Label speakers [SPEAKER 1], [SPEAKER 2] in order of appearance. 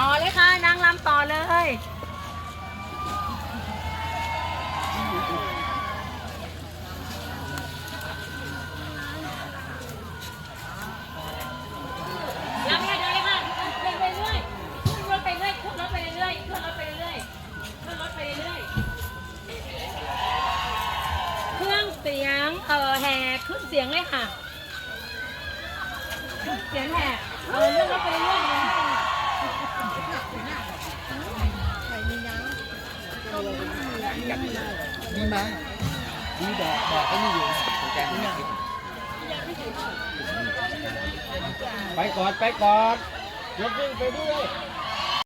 [SPEAKER 1] ต่อเลยค่ะนางลำต่อเลยลำค่ะเนเลยค่ะเดินไปเรื่อยขึ้นรถไปเรื่อยขึ้นรถไปเรื่อยขึ้นรถไปเรื่อยขึ้นรถไปเรื่อยเครื่องเสียงเออแห่ขึ้นเสียงเลยค่ะเสียงแห่ ม
[SPEAKER 2] ีไหมมีดอกดอกก็มีอยู่แกงนี่ไปก่อนไปก่อนยกวิ่งไปด้วย